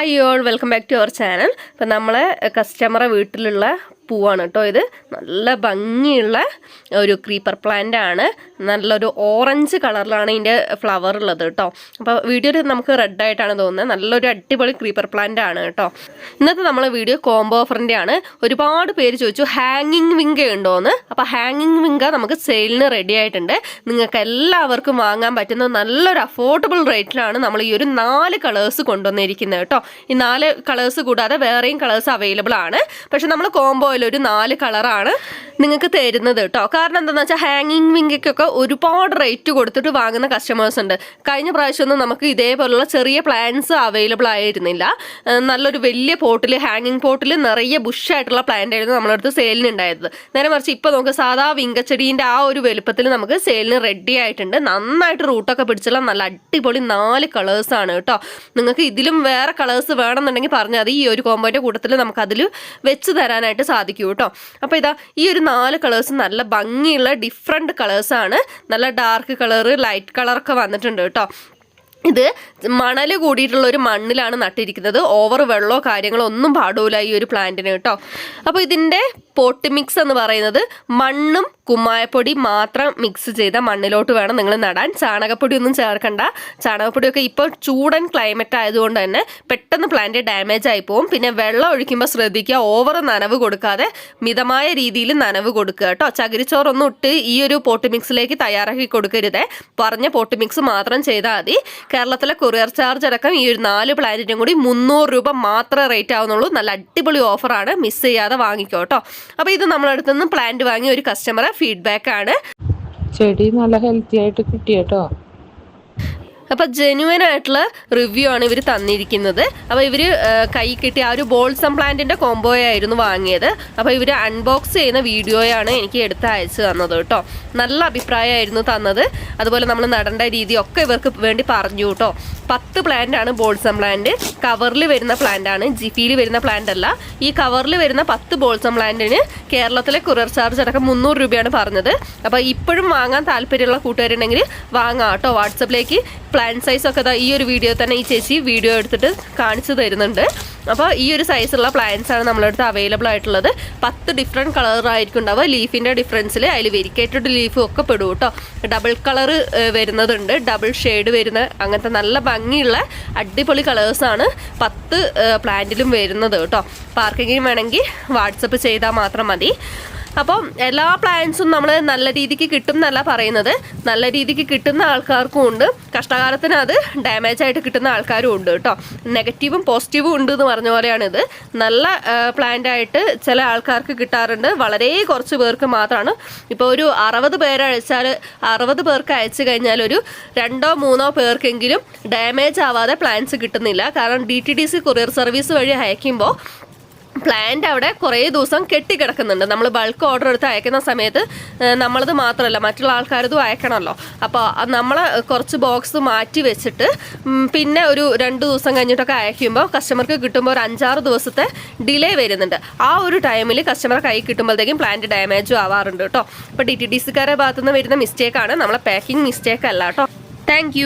Hi all welcome back to our channel ഇപ്പം നമ്മളെ കസ്റ്റമറെ വീട്ടിലുള്ള പൂവാണ് കേട്ടോ ഇത്. നല്ല ഭംഗിയുള്ള ഒരു ക്രീപ്പർ പ്ലാന്റ് ആണ്. നല്ലൊരു ഓറഞ്ച് കളറിലാണ് ഇതിന്റെ ഫ്ലവർ ഉള്ളത് കേട്ടോ. അപ്പോൾ വീഡിയോ നമുക്ക് റെഡ് ആയിട്ടാണ് തോന്നുന്നത്. നല്ലൊരു അടിപൊളി ക്രീപ്പർ പ്ലാന്റ് ആണ് കേട്ടോ. ഇന്നത്തെ നമ്മളെ വീഡിയോ കോംബോ ഓഫറിന്റെ ആണ്. ഒരുപാട് പേര് ചോദിച്ചു ഹാങ്ങിങ് വിങ്ക ഉണ്ടോയെന്ന് അപ്പോൾ ഹാങ്ങിങ് വിങ്ക നമുക്ക് സെയിലിന് റെഡി ആയിട്ടുണ്ട്. നിങ്ങൾക്ക് എല്ലാവർക്കും വാങ്ങാൻ പറ്റുന്ന നല്ലൊരു അഫോർഡബിൾ റേറ്റിലാണ് നമ്മൾ ഈ ഒരു നാല് കളേഴ്സ് കൊണ്ടുവന്നിരിക്കുന്നത് കേട്ടോ. ഈ നാല് കളേഴ്സ് കൂടാതെ വേറെയും കളേഴ്സ് അവൈലബിൾ ആണ്. പക്ഷെ നമ്മൾ കോംബോയിൽ ഒരു നാല് കളറാണ് നിങ്ങൾക്ക് തരുന്നത് കേട്ടോ. കാരണം എന്താണെന്ന് വെച്ചാൽ ഹാങ്ങിങ് വിങ്കയ്ക്കൊക്കെ ഒരുപാട് റേറ്റ് കൊടുത്തിട്ട് വാങ്ങുന്ന കസ്റ്റമേഴ്സ് ഉണ്ട്. കഴിഞ്ഞ പ്രാവശ്യമൊന്നും നമുക്ക് ഇതേപോലുള്ള ചെറിയ പ്ലാന്റ്സ് അവൈലബിൾ ആയിരുന്നില്ല. നല്ലൊരു വലിയ പോട്ടിൽ ഹാങ്ങിങ് പോട്ടിൽ നിറയെ ബുഷായിട്ടുള്ള പ്ലാന്റ് ആയിരുന്നു നമ്മളടുത്ത് സെയിലിന് ഉണ്ടായത്. നേരെ മറിച്ച് ഇപ്പോൾ നമുക്ക് സാധാ വിങ്കച്ചെടീന്റെ ആ ഒരു വലുപ്പത്തിൽ നമുക്ക് സെയിലിന് റെഡി ആയിട്ടുണ്ട്. നന്നായിട്ട് റൂട്ടൊക്കെ പിടിച്ചുള്ള നല്ല അടിപൊളി നാല് കളേഴ്സാണ് കേട്ടോ. നിങ്ങൾക്ക് ഇതിലും വേറെ കളേഴ്സ് വേണമെന്നുണ്ടെങ്കിൽ പറഞ്ഞാൽ മതി. ഈ ഒരു കോമ്പോന്റെ കൂട്ടത്തിൽ നമുക്ക് അതിൽ വെച്ച് തരാനായിട്ട് സാധിക്കും. കേട്ടോ. അപ്പോൾ ഇതാ ഈ ഒരു നാല് കളേഴ്സ് നല്ല ഭംഗിയുള്ള ഡിഫറെന്റ് കളേഴ്സാണ് നല്ല ഡാർക്ക് കളറ് ലൈറ്റ് കളറൊക്കെ വന്നിട്ടുണ്ട് കേട്ടോ. ഇത് മണൽ കൂടിയിട്ടുള്ള ഒരു മണ്ണിലാണ് നട്ടിരിക്കുന്നത്. ഓവർ വെള്ളമോ കാര്യങ്ങളോ ഒന്നും പാടൂല ഈ ഒരു പ്ലാന്റിന് കേട്ടോ. അപ്പോൾ ഇതിന്റെ പോട്ട് മിക്സ് എന്ന് പറയുന്നത് മണ്ണും കുമ്മായപ്പൊടി മാത്രം മിക്സ് ചെയ്ത മണ്ണിലോട്ട് വേണം നിങ്ങൾ നടാൻ. ചാണകപ്പൊടി ഒന്നും ചേർക്കണ്ട. ചാണകപ്പൊടിയൊക്കെ ഇപ്പോൾ ചൂടൻ ക്ലൈമറ്റ് ആയതുകൊണ്ട് തന്നെ പെട്ടെന്ന് പ്ലാന്റ് ഡാമേജ് ആയി പോകും പിന്നെ വെള്ളം ഒഴിക്കുമ്പോൾ ശ്രദ്ധിക്കുക ഓവർ നനവ് കൊടുക്കാതെ മിതമായ രീതിയിൽ നനവ് കൊടുക്കുക കേട്ടോ. ചകിരിച്ചോറൊന്നും ഇട്ട് ഈ ഒരു പോട്ട് മിക്സിലേക്ക് തയ്യാറാക്കി കൊടുക്കരുതേ. പറഞ്ഞ പോട്ട് മിക്സ് മാത്രം ചെയ്താൽ മതി. കേരളത്തിലെ കൊറിയർ ചാർജ് അടക്കം ഈ ഒരു നാല് പ്ലാന്റിനും കൂടി മുന്നൂറ് രൂപ മാത്രമേ റേറ്റ് ആവുന്നുള്ളൂ. നല്ല അടിപൊളി ഓഫറാണ് മിസ് ചെയ്യാതെ വാങ്ങിക്കോ കേട്ടോ. അപ്പോൾ ഇത് നമ്മളടുത്ത് നിന്ന് പ്ലാന്റ് വാങ്ങിയ ഒരു കസ്റ്റമറെ ഫീഡ്ബാക്ക് ആണ്. ചെടി നല്ല ഹെൽത്തി ആയിട്ട് കിട്ടി കേട്ടോ. അപ്പോൾ ജെനുവൻ ആയിട്ടുള്ള റിവ്യൂ ആണ് ഇവർ തന്നിരിക്കുന്നത്. അപ്പോൾ ഇവർ കൈ കിട്ടിയ ആ ഒരു ബോൾസം പ്ലാന്റിന്റെ കോംബോയായിരുന്നു വാങ്ങിയത്. അപ്പോൾ ഇവർ അൺബോക്സ് ചെയ്യുന്ന വീഡിയോയാണ് എനിക്ക് എടുത്ത് അയച്ചു തന്നത് കേട്ടോ. നല്ല അഭിപ്രായമായിരുന്നു തന്നത്. അതുപോലെ നമ്മൾ നടേണ്ട രീതിയൊക്കെ ഇവർക്ക് വേണ്ടി പറഞ്ഞു കേട്ടോ. പത്ത് പ്ലാന്റ് ആണ് ബോൾസം പ്ലാന്റ് കവറിൽ വരുന്ന പ്ലാന്റ് ആണ്. ജിഫിയിൽ വരുന്ന പ്ലാന്റ് അല്ല. ഈ കവറിൽ വരുന്ന പത്ത് ബോൾസം പ്ലാന്റിന് കേരളത്തിലെ കൊറിയർ ചാർജ് അടക്കം മുന്നൂറ് രൂപയാണ് പറഞ്ഞത്. അപ്പോൾ ഇപ്പോഴും വാങ്ങാൻ താല്പര്യമുള്ള കൂട്ടുകാരുണ്ടെങ്കിൽ വാങ്ങാം കേട്ടോ. വാട്സപ്പിലേക്ക് പ്ലാൻ സൈസ് ഒക്കെ ഈ ഒരു വീഡിയോ തന്നെ ഈ ചേച്ചി വീഡിയോ എടുത്തിട്ട് കാണിച്ചു തരുന്നുണ്ട്. അപ്പോൾ ഈ ഒരു സൈസുള്ള പ്ലാന്റ്സ് ആണ് നമ്മളടുത്ത് അവൈലബിൾ ആയിട്ടുള്ളത്. പത്ത് ഡിഫറെന്റ് കളറായിരിക്കും ഉണ്ടാവുക. ലീഫിന്റെ ഡിഫറൻസിൽ അതിൽ വെരിക്കേറ്റഡ് ലീഫും ഒക്കെ പെടും കേട്ടോ. ഡബിൾ കളർ വരുന്നതുണ്ട്. ഡബിൾ ഷെയ്ഡ് വരുന്ന അങ്ങനത്തെ നല്ല ഭംഗിയുള്ള അടിപൊളി കളേഴ്സാണ് പത്ത് പ്ലാന്റിലും വരുന്നത് കേട്ടോ. പാർക്കിങ്ങിന് വേണമെങ്കിൽ വാട്സപ്പ് ചെയ്താൽ മാത്രം മതി. അപ്പം എല്ലാ പ്ലാൻസും നമ്മൾ നല്ല രീതിക്ക് കിട്ടും എന്നല്ല പറയുന്നത്. നല്ല രീതിക്ക് കിട്ടുന്ന ആൾക്കാർക്കും ഉണ്ട്. കഷ്ടകാലത്തിന് അത് ഡാമേജ് ആയിട്ട് കിട്ടുന്ന ആൾക്കാരും ഉണ്ട് കേട്ടോ. നെഗറ്റീവും പോസിറ്റീവും ഉണ്ട് എന്ന് പറഞ്ഞ പോലെയാണ് ഇത് നല്ല പ്ലാന്റ് ആയിട്ട് ചില ആൾക്കാർക്ക് കിട്ടാറുണ്ട്. വളരെ കുറച്ച് പേർക്ക് മാത്രമാണ്. ഇപ്പോൾ ഒരു അറുപത് പേര് അയച്ചാൽ അറുപത് പേർക്ക് അയച്ചു കഴിഞ്ഞാൽ ഒരു രണ്ടോ മൂന്നോ പേർക്കെങ്കിലും ഡാമേജ് ആവാതെ പ്ലാൻസ് കിട്ടുന്നില്ല. കാരണം D T D C courier service വഴി അയക്കുമ്പോൾ പ്ലാന്റ് അവിടെ കുറേ ദിവസം കെട്ടിക്കിടക്കുന്നുണ്ട്. നമ്മൾ ബൾക്ക് ഓർഡർ എടുത്ത് അയക്കുന്ന സമയത്ത് നമ്മളത് മാത്രമല്ല മറ്റുള്ള ആൾക്കാരതും അയക്കണമല്ലോ. അപ്പോൾ നമ്മൾ കുറച്ച് ബോക്സ് മാറ്റി വെച്ചിട്ട് പിന്നെ ഒരു രണ്ട് ദിവസം കഴിഞ്ഞിട്ടൊക്കെ അയക്കുമ്പോൾ കസ്റ്റമർക്ക് കിട്ടുമ്പോൾ ഒരു അഞ്ചാറ് ദിവസത്തെ ഡിലേ വരുന്നുണ്ട്. ആ ഒരു ടൈമിൽ കസ്റ്റമർ കൈ കിട്ടുമ്പോഴത്തേക്കും പ്ലാന്റ് ഡാമേജും ആവാറുണ്ട് കേട്ടോ. അപ്പോൾ ഡി ടി ഡി സിക്കാരുടെ ഭാഗത്തുനിന്ന് വരുന്ന മിസ്റ്റേക്കാണ് നമ്മളെ പാക്കിംഗ് മിസ്റ്റേക്ക് അല്ല കേട്ടോ. താങ്ക്